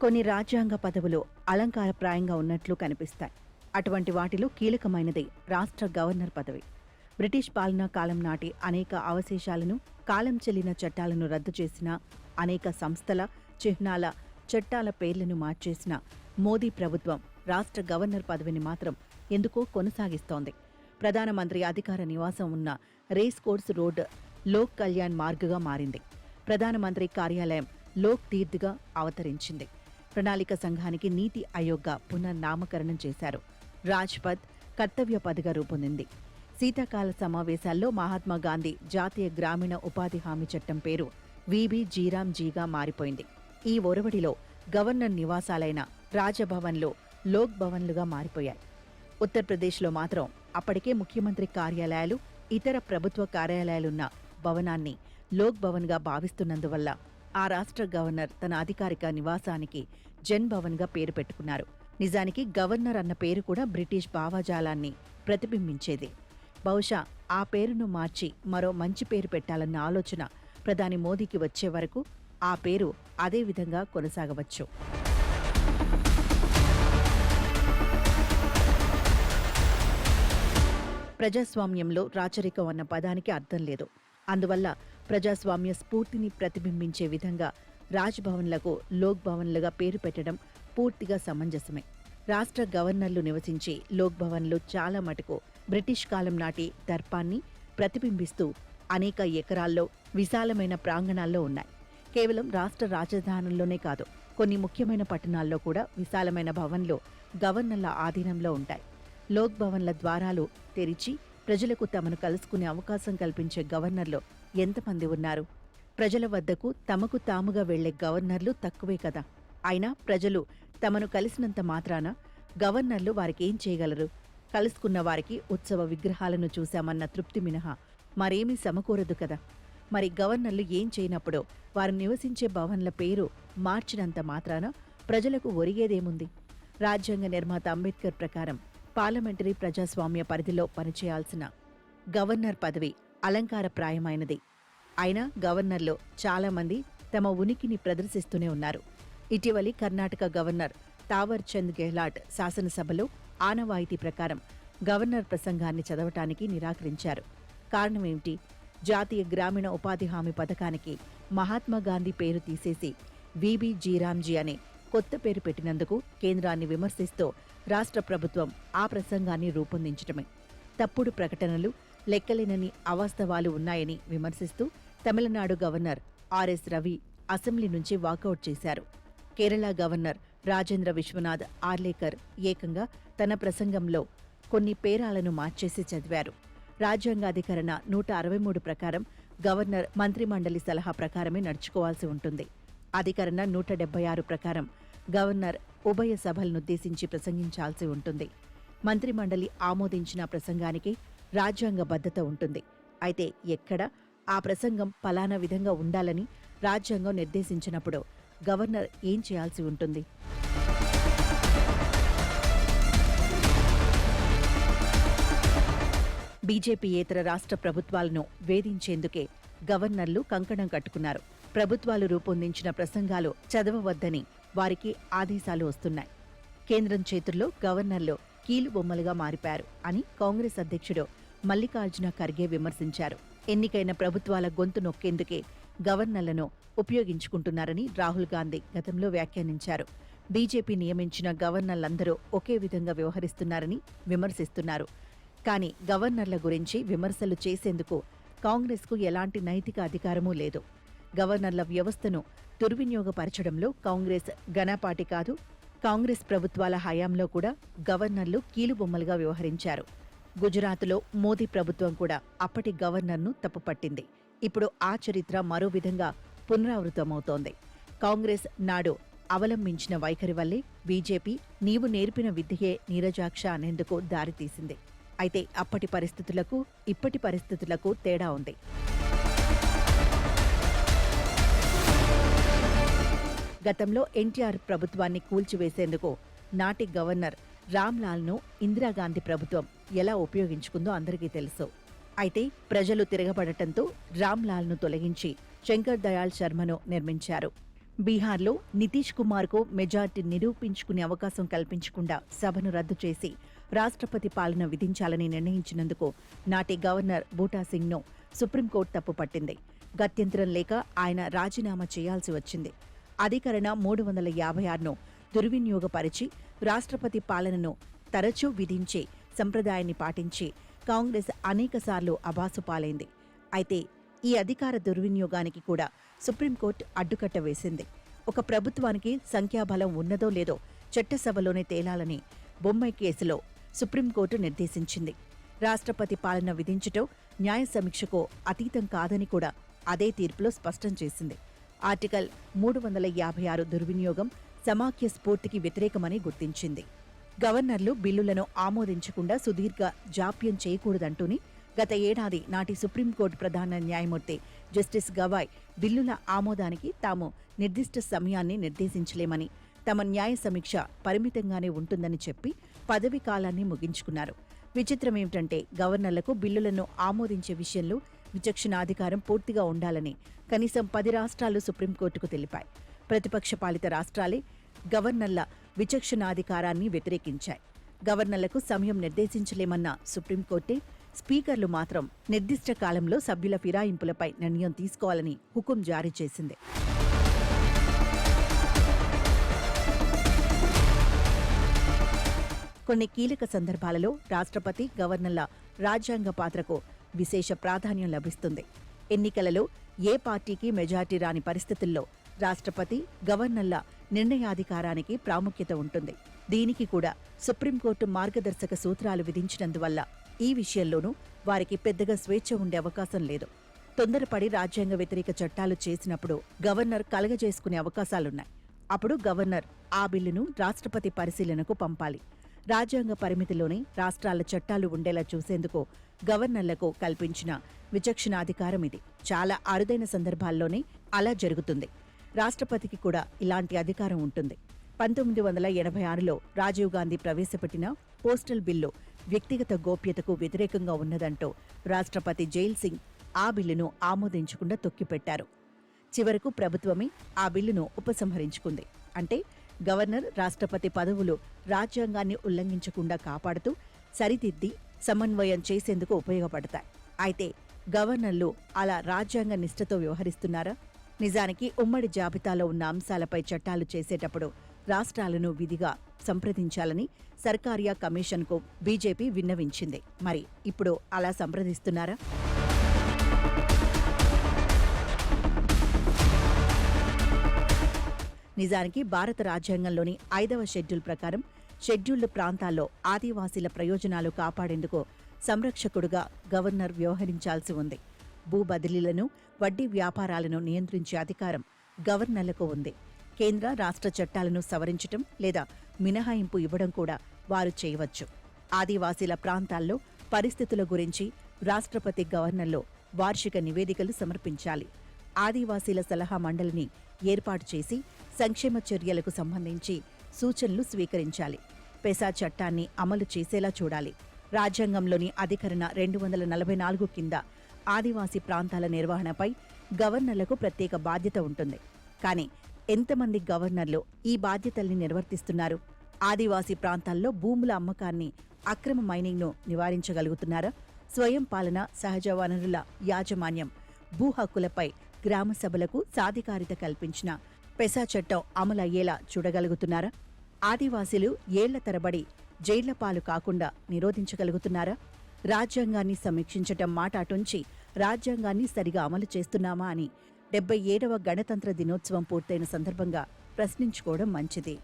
కొన్ని రాజ్యాంగ పదవులు అలంకారప్రాయంగా ఉన్నట్లు కనిపిస్తాయి. అటువంటి వాటిలో కీలకమైనది రాష్ట్ర గవర్నర్ పదవి. బ్రిటిష్ పాలనా కాలం నాటి అనేక అవశేషాలను కాలం చెల్లిన చట్టాలను రద్దు చేసిన అనేక సంస్థల చిహ్నాల చట్టాల పేర్లను మార్చేసిన మోదీ ప్రభుత్వం రాష్ట్ర గవర్నర్ పదవిని మాత్రం ఎందుకో కొనసాగిస్తోంది. ప్రధానమంత్రి అధికార నివాసం ఉన్న race course road Lok Kalyan మార్గ్గా మారింది. ప్రధానమంత్రి కార్యాలయం లోక్ తీర్థ్గా అవతరించింది. ప్రణాళిక సంఘానికి నీతి ఆయోగ్గా పునర్నామకరణం చేశారు. రాజ్పథ్ కర్తవ్య పదిగా రూపొందింది. శీతాకాల సమావేశాల్లో మహాత్మా గాంధీ జాతీయ గ్రామీణ ఉపాధి హామీ చట్టం పేరు విబి జీరామ్ జీగా మారిపోయింది. ఈ ఒరవడిలో గవర్నర్ నివాసాలైన రాజభవన్లు లోక్ భవన్లుగా మారిపోయాయి. ఉత్తరప్రదేశ్లో మాత్రం అప్పటికే ముఖ్యమంత్రి కార్యాలయాలు ఇతర ప్రభుత్వ కార్యాలయాలున్న భవనాన్ని లోక్ భవన్గా భావిస్తున్నందువల్ల ఆ రాష్ట్ర గవర్నర్ తన అధికారిక నివాసానికి జన్ భవన్గా పేరు పెట్టుకున్నారు. నిజానికి గవర్నర్ అన్న పేరు కూడా బ్రిటిష్ భావజాలాన్ని ప్రతిబింబించేది. బహుశా ఆ పేరును మార్చి మరో మంచి పేరు పెట్టాలన్న ఆలోచన ప్రధాని మోదీకి వచ్చే వరకు ఆ పేరు అదే విధంగా కొనసాగవచ్చు. ప్రజాస్వామ్యంలో రాచరికం అన్న పదానికి అర్థం లేదు. అందువల్ల ప్రజాస్వామ్య స్ఫూర్తిని ప్రతిబింబించే విధంగా రాజ్ భవన్లకు లోక్ భవన్లుగా పేరు పెట్టడం పూర్తిగా సమంజసమే. రాష్ట్ర గవర్నర్లు నివసించే లోక్ భవన్లు చాలా మటుకు బ్రిటిష్ కాలం నాటి దర్పాన్ని ప్రతిబింబిస్తూ అనేక ఎకరాల్లో విశాలమైన ప్రాంగణాల్లో ఉన్నాయి. కేవలం రాష్ట్ర రాజధానుల్లోనే కాదు కొన్ని ముఖ్యమైన పట్టణాల్లో కూడా విశాలమైన భవన్లు గవర్నర్ల ఆధీనంలో ఉంటాయి. లోక్ భవన్ల ద్వారాలు తెరిచి ప్రజలకు తమను కలుసుకునే అవకాశం కల్పించే గవర్నర్లు ఎంతమంది ఉన్నారు? ప్రజల వద్దకు తమకు తాముగా వెళ్ళే గవర్నర్లు తక్కువే కదా. అయినా ప్రజలు తమను కలిసినంత మాత్రాన గవర్నర్లు వారికేం చేయగలరు? కలుసుకున్న వారికి ఉత్సవ విగ్రహాలను చూశామన్న తృప్తి మినహా మరేమీ సమకూరదు కదా. మరి గవర్నర్లు ఏం చేయనప్పుడో వారు నివసించే భవన్ల పేరు మార్చినంత మాత్రాన ప్రజలకు ఒరిగేదేముంది? రాజ్యాంగ నిర్మాత అంబేద్కర్ ప్రకారం పార్లమెంటరీ ప్రజాస్వామ్య పరిధిలో పనిచేయాల్సిన గవర్నర్ పదవి అలంకారప్రాయమైనది. అయినా గవర్నర్లో చాలామంది తమ ఉనికిని ప్రదర్శిస్తూనే ఉన్నారు. ఇటీవలి కర్ణాటక గవర్నర్ తావర్ చంద్ గెహ్లాట్ శాసనసభలో ఆనవాయితీ ప్రకారం గవర్నర్ ప్రసంగాన్ని చదవటానికి నిరాకరించారు. కారణమేమిటి? జాతీయ గ్రామీణ ఉపాధి హామీ పథకానికి మహాత్మాగాంధీ పేరు తీసేసి బీబీ జీరామ్జీ అనే కొత్త పేరు పెట్టినందుకు కేంద్రాన్ని విమర్శిస్తూ రాష్ట్ర ప్రభుత్వం ఆ ప్రసంగాన్ని రూపొందించటమే. తప్పుడు ప్రకటనలు లెక్కలేనని అవాస్తవాలు ఉన్నాయని విమర్శిస్తూ Tamil Nadu governor R S Ravi assembly నుంచి వాకౌట్ చేశారు. కేరళ గవర్నర్ రాజేంద్ర విశ్వనాథ్ ఆర్లేకర్ ఏకంగా తన ప్రసంగంలో కొన్ని పేరాలను మార్చేసి చదివారు. రాజ్యాంగాధికరణ నూట అరవై మూడు ప్రకారం గవర్నర్ మంత్రిమండలి సలహా ప్రకారమే నడుచుకోవాల్సి ఉంటుంది. అధికరణ నూట డెబ్బై ఆరు ప్రకారం గవర్నర్ ఉభయ సభలనుద్దేశించి ప్రసంగించాల్సి ఉంటుంది. మంత్రిమండలి ఆమోదించిన ప్రసంగానికి రాజ్యాంగ బద్ధత ఉంటుంది. అయితే ఎక్కడ ఆ ప్రసంగం ఫలానా విధంగా ఉండాలని రాజ్యాంగం నిర్దేశించినప్పుడు గవర్నర్ ఏం చేయాల్సి ఉంటుంది? బీజేపీయేతర రాష్ట్ర ప్రభుత్వాలను వేధించేందుకే గవర్నర్లు కంకణం కట్టుకున్నారు. ప్రభుత్వాలు రూపొందించిన ప్రసంగాలు చదవవద్దని వారికి ఆదేశాలు వస్తున్నాయి. కేంద్రం చేతుల్లో గవర్నర్లు కీలు బొమ్మలుగా మారిపారు అని కాంగ్రెస్ అధ్యక్షుడు మల్లికార్జున ఖర్గే విమర్శించారు. ఎన్నికైన ప్రభుత్వాల గొంతు నొక్కేందుకే గవర్నర్లను ఉపయోగించుకుంటున్నారని రాహుల్ గాంధీ గతంలో వ్యాఖ్యానించారు. బీజేపీ నియమించిన గవర్నర్లందరూ ఒకే విధంగా వ్యవహరిస్తున్నారని విమర్శిస్తున్నారు. కానీ గవర్నర్ల గురించి విమర్శలు చేసేందుకు కాంగ్రెస్కు ఎలాంటి నైతిక అధికారమూ లేదు. గవర్నర్ల వ్యవస్థను దుర్వినియోగపరచడంలో కాంగ్రెస్ ఘనపాటి కాదు కాంగ్రెస్ ప్రభుత్వాల హయాంలో కూడా గవర్నర్లు కీలుబొమ్మలుగా వ్యవహరించారు. గుజరాత్లో మోదీ ప్రభుత్వం కూడా అప్పటి గవర్నర్ను తప్పుపట్టింది. ఇప్పుడు ఆ చరిత్ర మరో విధంగా పునరావృతమవుతోంది. కాంగ్రెస్ నాడు అవలంబించిన వైఖరి వల్లే బీజేపీ నీవు నేర్పిన విద్యయే నీరజాక్ష అనేందుకు దారితీసింది. అయితే అప్పటి పరిస్థితులకు ఇప్పటి పరిస్థితులకు తేడా ఉంది. గతంలో ఎన్టీఆర్ ప్రభుత్వాన్ని కూల్చివేసేందుకు నాటి గవర్నర్ రామ్లాల్ను ఇందిరాగాంధీ ప్రభుత్వం ఎలా ఉపయోగించుకుందో అందరికీ తెలుసు. అయితే ప్రజలు తిరగబడటంతో రామ్లాల్ను తొలగించి శంకర్ దయాళ్ శర్మను నిర్మించారు. బీహార్లో నితీష్ కుమార్కు మెజార్టీ నిరూపించుకునే అవకాశం కల్పించకుండా సభను రద్దు చేసి రాష్ట్రపతి పాలన విధించాలని నిర్ణయించినందుకు నాటి గవర్నర్ బూటా సింగ్ను సుప్రీంకోర్టు తప్పుపట్టింది గత్యంతరం లేక ఆయన రాజీనామా చేయాల్సి వచ్చింది. అధికరణ మూడు వందల యాభై ఆరును దుర్వినియోగపరిచి రాష్ట్రపతి పాలనను తరచూ విధించే సంప్రదాయాన్ని పాటించి కాంగ్రెస్ అనేకసార్లు అబాసుపాలైంది అయితే ఈ అధికార దుర్వినియోగానికి కూడా సుప్రీంకోర్టు అడ్డుకట్ట వేసింది. ఒక ప్రభుత్వానికి సంఖ్యాబలం ఉన్నదో లేదో చట్టసభలోనే తేలాలని బొమ్మై కేసులో సుప్రీంకోర్టు నిర్దేశించింది. రాష్ట్రపతి పాలన విధించటం న్యాయ సమీక్షకు అతీతం కాదని కూడా అదే తీర్పులో స్పష్టం చేసింది. ఆర్టికల్ మూడు వందల యాభై ఆరు దుర్వినియోగం సమాఖ్య స్ఫూర్తికి వ్యతిరేకమని గుర్తించింది. గవర్నర్లు బిల్లులను ఆమోదించకుండా సుదీర్ఘ జాప్యం చేయకూడదంటూని గత ఏడాది నాటి సుప్రీంకోర్టు ప్రధాన న్యాయమూర్తి జస్టిస్ గవాయ్ బిల్లుల ఆమోదానికి తాము నిర్దిష్ట సమయాన్ని నిర్దేశించలేమని తమ న్యాయ సమీక్ష పరిమితంగానే ఉంటుందని చెప్పి పదవి కాలాన్ని ముగించుకున్నారు. విచిత్రం ఏమిటంటే గవర్నర్లకు బిల్లులను ఆమోదించే విషయంలో విచక్షణాధికారం పూర్తిగా ఉండాలని కనీసం పది రాష్ట్రాలు సుప్రీంకోర్టుకు తెలిపాయి. ప్రతిపక్ష పాలిత రాష్ట్రాలే గవర్నర్ల విచక్షణాధికారాన్ని వ్యతిరేకించాయి. గవర్నర్లకు సమయం నిర్దేశించలేమన్న సుప్రీంకోర్టే స్పీకర్లు మాత్రం నిర్దిష్ట కాలంలో సభ్యుల ఫిరాయింపులపై నిర్ణయం తీసుకోవాలని హుకుం జారీ చేసింది. కొన్ని కీలక సందర్భాలలో రాష్ట్రపతి గవర్నర్ల రాజ్యాంగ పాత్రకు విశేష ప్రాధాన్యం లభిస్తుంది. ఎన్నికలలో ఏ పార్టీకి మెజార్టీ రాని పరిస్థితుల్లో రాష్ట్రపతి గవర్నర్ల నిర్ణయాధికారానికి ప్రాముఖ్యత ఉంటుంది. దీనికి కూడా సుప్రీంకోర్టు మార్గదర్శక సూత్రాలు విధించినందువల్ల ఈ విషయంలోనూ వారికి పెద్దగా స్వేచ్ఛ ఉండే అవకాశం లేదు. తొందరపడి రాజ్యాంగ వ్యతిరేక చట్టాలు చేసినప్పుడు గవర్నర్ కలగజేసుకునే అవకాశాలున్నాయి. అప్పుడు గవర్నర్ ఆ బిల్లును రాష్ట్రపతి పరిశీలనకు పంపాలి. రాజ్యాంగ పరిమితిలోనే రాష్ట్రాల చట్టాలు ఉండేలా చూసేందుకు గవర్నర్లకు కల్పించిన విచక్షణాధికారం ఇది. చాలా అరుదైన సందర్భాల్లోనే అలా జరుగుతుంది. రాష్ట్రపతికి కూడా ఇలాంటి అధికారం ఉంటుంది. పంతొమ్మిది వందల ఎనభై ఆరులో రాజీవ్ గాంధీ ప్రవేశపెట్టిన పోస్టల్ బిల్లు వ్యక్తిగత గోప్యతకు వ్యతిరేకంగా ఉన్నదంటూ రాష్ట్రపతి జైల్ సింగ్ ఆ బిల్లును ఆమోదించకుండా తొక్కిపెట్టారు. చివరకు ప్రభుత్వమే ఆ బిల్లును ఉపసంహరించుకుంది. అంటే గవర్నర్ రాష్ట్రపతి పదవులు రాజ్యాంగాన్ని ఉల్లంఘించకుండా కాపాడుతూ సరిదిద్ది సమన్వయం చేసేందుకు ఉపయోగపడతాయి. అయితే గవర్నర్లు అలా రాజ్యాంగ నిష్ఠతో వ్యవహరిస్తున్నారా? నిజానికి ఉమ్మడి జాబితాలో ఉన్న అంశాలపై చట్టాలు చేసేటప్పుడు రాష్ట్రాలను విధిగా సంప్రదించాలని సర్కారియా కమిషన్కు బీజేపీ విన్నవించింది. మరి ఇప్పుడు అలా సంప్రదిస్తున్నారా? నిజానికి భారత రాజ్యాంగంలోని ఐదవ షెడ్యూల్ ప్రకారం షెడ్యూల్డ్ ప్రాంతాల్లో ఆదివాసీల ప్రయోజనాలు కాపాడేందుకు సంరక్షకుడుగా గవర్నర్ వ్యవహరించాల్సి ఉంది. భూ బదిలీలను వడ్డీ వ్యాపారాలను నియంత్రించే అధికారం గవర్నర్లకు ఉంది. కేంద్ర రాష్ట్ర చట్టాలను సవరించటం లేదా మినహాయింపు ఇవ్వడం కూడా వారు చేయవచ్చు. ఆదివాసీల ప్రాంతాల్లో పరిస్థితుల గురించి రాష్ట్రపతి గవర్నర్లో వార్షిక నివేదికలు సమర్పించాలి. ఆదివాసీల సలహా మండలిని ఏర్పాటు చేసి సంక్షేమ చర్యలకు సంబంధించి సూచనలు స్వీకరించాలి. పెసా చట్టాన్ని అమలు చేసేలా చూడాలి. రాజ్యాంగంలోని అధికరణ రెండు వందల నలభై నాలుగు కింద ఆదివాసీ ప్రాంతాల నిర్వహణపై గవర్నర్లకు ప్రత్యేక బాధ్యత ఉంటుంది. కానీ ఎంతమంది గవర్నర్లు ఈ బాధ్యతల్ని నిర్వర్తిస్తున్నారు? ఆదివాసీ ప్రాంతాల్లో భూముల అమ్మకాన్ని అక్రమ మైనింగ్ను నివారించగలుగుతున్నారా? స్వయం పాలన సహజ వనరుల యాజమాన్యం భూ హక్కులపై గ్రామ సభలకు సాధికారిత కల్పించిన పెసా చట్టం అమలయ్యేలా చూడగలుగుతున్నారా? ఆదివాసీలు ఏళ్ళ తరబడి జైళ్ళ పాలు కాకుండా నిరోధించగలుగుతున్నారా? రాజ్యాంగాన్ని సమీక్షించటం మాట అటుంచి రాజ్యాంగాన్ని సరిగా అమలు చేస్తున్నామా అని డెబ్బై ఏడవ గణతంత్ర దినోత్సవం పూర్తయిన సందర్భంగా ప్రశ్నించుకోవడం మంచిది.